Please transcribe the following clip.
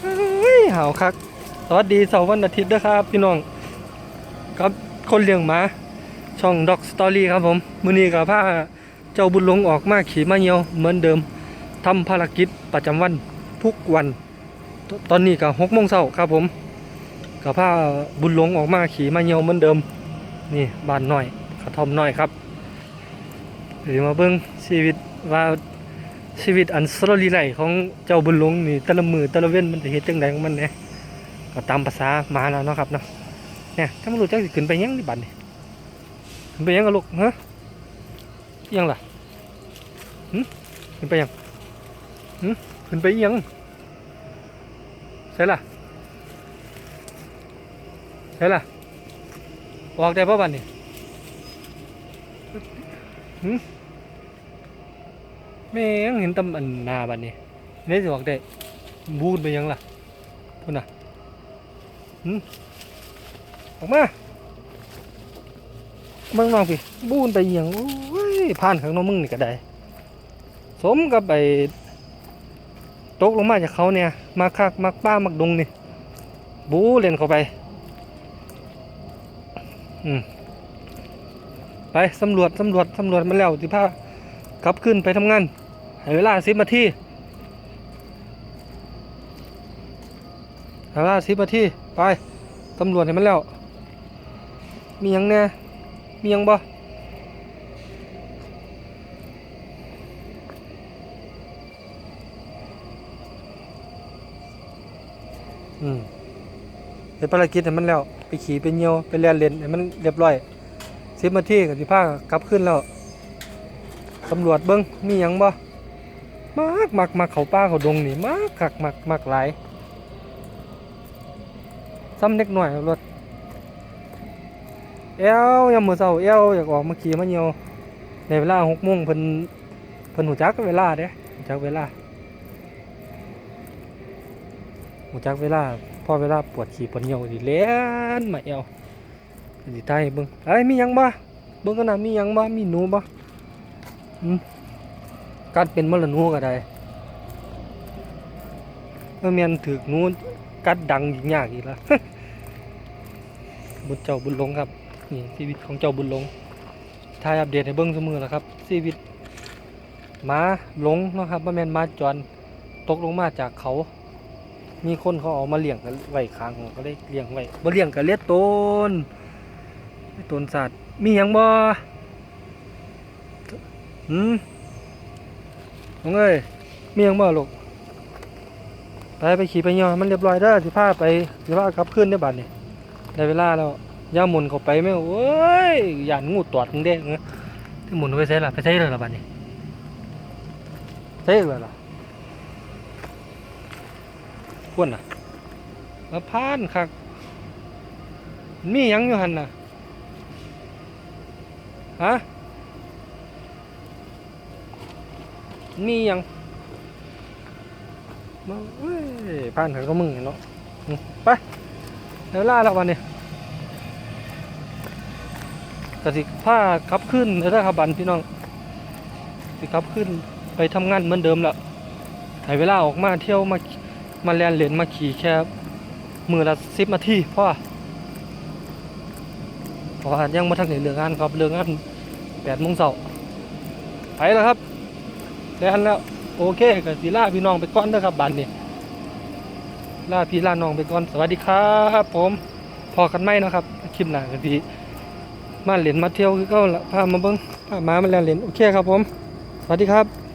เฮ้ยหาวคัก สวัสดีเสาร์วันอาทิตย์ด้วยครับพี่น้องครับคนเลี้ยงหมา ช่องด็อกสตอรี่ครับผมมือนี้ก็พาเจ้าบุญหลงออกมาขี่มาเหี่ยวเหมือนเดิมทำภารกิจประจำวันทุกวันตตอนนี้ก็หกโมงเช้าครับผมก็พาบุญหลงออกมาขี่มาเหี่ยวเหมือนเดิม นี่บ้านหน้อยกระท่อมน้อยครับเดี๋ยวมาเบิ่งชีวิตว่า ชีวิตอันสโลลีไหลของเจ้าบุญหลงนี่ต่ละมือต่ละเว้นมันจะเฮ็ดจังไดของมันเนี่ยก็ตามภาษามาแล้วเนาะครับเนาะเนี่ยถ้ามันรู้จักสิขึ้นไปยังนี่บัดนี่ขึ้นไปยังกับลูกฮะอิหยังล่ะหึขึ้นไปยังหึขึ้นไปอิหยังใช่ล่ะใช่ล่ะออกได้ป่ะบันนี่หืม แม่งเห็นตำอันนาบันนี่เนี่สิออกได้บูนไปยังล่ะพุ่นน่ะหืมออกมาเมืองนอกพี่บูนไปยังโอ้ยผ่านข้างนอกมึงนี่ก็ได้ สมกับไอ้ตกลงมาจากเขาเนี่ย มาคักมักป้ามักดงนี่บูเล่นเข้าไป อืมไปสำรวจสำรวจสำรวจมาแล้วสิพากลับขึ้นไปทำงาน เวลาสิบนาทีเวลาสิบนาทีไปสำรวจให้มันแล้ว มียังแน่มียังบ่อืมเฮ็ดภารกิจให้มันแล้ว ไปขี่ไปเหี่ยวไปเรียนเล่นให้มันเรียบร้อยสิบนาทีก็สิพากลับขึ้นแล้วตำรวจเบิ้งมีหยังบ่ มากมักมักเขาป้าเขาดงนี่มากคักมักมักหลายซ้ำเล็กหน่อยรถเอวยามมือเช้าเอวอยากออกมาขี่มาเหี่ยวในเวลาหกโมงเพิ่นเพิ่นหูจักเวลาเด้หูจักเวลาหูจักเวลาพอเวลาปวดขี่ปวดเหี่ยวสิเล่นมาเอวสิไทยเบิ่งไอ้มียังบ่เบิ่งกันนะมียังบ่มีหนูบ่อืม การเป็นมะละนูก็ได้เมื่อม่นถึกนูกัดดังยิ่งยากอีกละบุญเจ้าบุญหลงครับนี่ชีวิตของเจ้าบุญหลงทายอัปเดตให้เบิ่งเสมอละครับ ชีวิตหมาหลงนะครับบ่แม่นมาจรตกลงมาจากเขา มีคนเขาเอามาเลี้ยงกันไว้ค้างผมก็เลยเลี้ยงไว้บ่เลี้ยงก็เลี้ยต้นต้นสัตว์มีหยังบ่หืม น้องเอ้ยมีหยังบ่ลูกไปไปขี่ไปยวให้มันเรียบร้อยเด้สิพาไปสิพากลับคืนได้อบัดนี้ได้เวลาแล้วย่าหมุนเข้าไปแม่โอ้ยหยานงูตอดมึงเด้งที่หมุนไปใส่ละไปใส่เลยละบัดนี้ใส่เลยละขวนน่ะมาพานคักมียังอยู่หันน่ะฮะ มียังมาเอ้ยพานขันก็มึงเนาะไปเดี๋ยวล่าแล้ววันนี้กสิผ้าขับขึ้นแล้วถ้าขับบันพี่น้องสิขับขึ้นไปทำงานเหมือนเดิมละให้เวลาออกมาเที่ยวมามาแลนเหรียญมาขี่แค่มือละสิบนาทีพ่อเพราะว่ายังมาทักในเรื่องงานครับเรื่องงานแปดโมงเช้าไปแล้วครับ แลนแล้วโอเคกับสีล่าพี่น้องไปก้อนนะครับบันนี่ล่าพี่ล่าน้องไปก้อนสวัสดีครับผมพอกันไหมนะครับคลิปหน้ากันดีมาเหรียญมาเที่ยวคือเก็พามาเบิ้งพามามาแลนเหรียญโอเคครับผม สวัสดีครับ